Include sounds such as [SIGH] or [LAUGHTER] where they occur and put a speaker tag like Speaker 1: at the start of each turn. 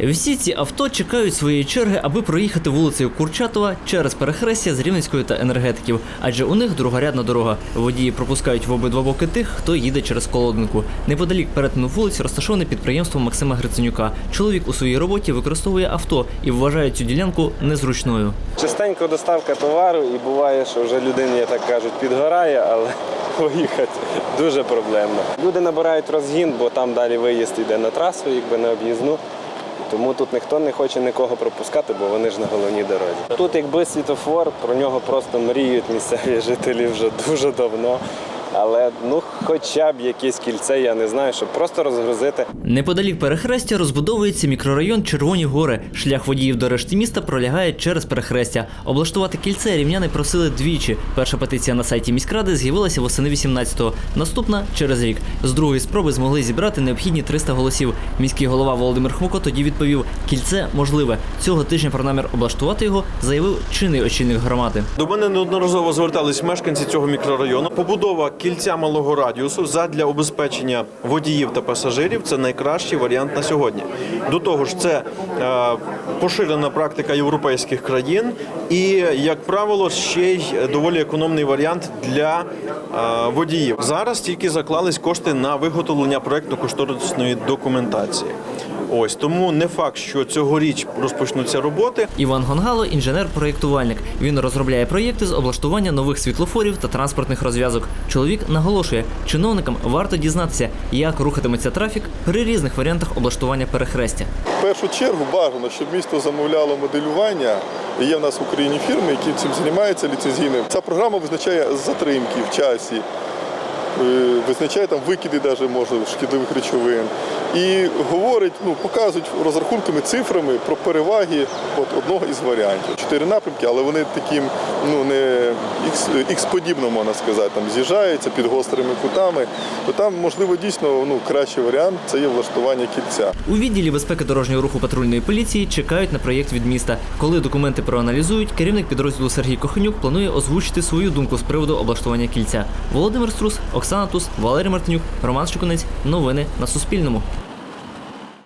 Speaker 1: Всі ці авто чекають своєї черги, аби проїхати вулицею Курчатова через перехрестя з Рівненської та енергетиків, адже у них другорядна дорога. Водії пропускають в обидва боки тих, хто їде через колодинку. Неподалік перетину вулиці розташоване підприємство Максима Гриценюка. Чоловік у своїй роботі використовує авто і вважає цю ділянку незручною.
Speaker 2: Частенько доставка товару і буває, що вже людині, як так кажуть, підгорає, але [LAUGHS] поїхати дуже проблемно. Люди набирають розгін, бо там далі виїзд йде на трасу, якби на об'їзну. Тому тут ніхто не хоче нікого пропускати, бо вони ж на головній дорозі. Тут, якби світофор, про нього просто мріють місцеві жителі вже дуже давно. Але ну хоча б якесь кільце, я не знаю, щоб просто розгрузити.
Speaker 1: Неподалік перехрестя розбудовується мікрорайон Червоні Гори. Шлях водіїв до решти міста пролягає через перехрестя. Облаштувати кільце рівняни просили двічі. Перша петиція на сайті міськради з'явилася восени 18-го. Наступна через рік. З другої спроби змогли зібрати необхідні 300 голосів. Міський голова Володимир Хмуко тоді відповів: кільце можливе. Цього тижня про намір облаштувати його заявив чинний очільник громади.
Speaker 3: До мене неодноразово звертались мешканці цього мікрорайону. Побудова кільця малого радіусу задля обезпечення водіїв та пасажирів це найкращий варіант на сьогодні. До того ж, це е, поширена практика європейських країн, і як правило, ще й доволі економний варіант для е, водіїв. Зараз тільки заклались кошти на виготовлення проектно-кошторисної документації. Ось тому не факт, що цьогоріч розпочнуться роботи.
Speaker 1: Іван Гонгало інженер-проєктувальник. Він розробляє проєкти з облаштування нових світлофорів та транспортних розв'язок. Чоловік наголошує, чиновникам варто дізнатися, як рухатиметься трафік при різних варіантах облаштування перехрестя.
Speaker 4: В першу чергу бажано, щоб місто замовляло моделювання. Є в нас в Україні фірми, які цим займаються ліцензійним. Ця програма визначає затримки в часі, визначає там викиди даже, може, шкідливих речовин. І говорить, ну, показують розрахунками, цифрами про переваги от одного із варіантів. Чотири напрямки, але вони таким ну, не ікс-подібно, можна сказати, там з'їжджаються під гострими кутами. То там, можливо, дійсно ну, кращий варіант це є влаштування кільця.
Speaker 1: У відділі безпеки дорожнього руху патрульної поліції чекають на проєкт від міста. Коли документи проаналізують, керівник підрозділу Сергій Кохенюк планує озвучити свою думку з приводу облаштування кільця. Володимир Струс, Оксана Тус, Валерій Мартинюк, Роман Шикунець. Новини на Суспільному.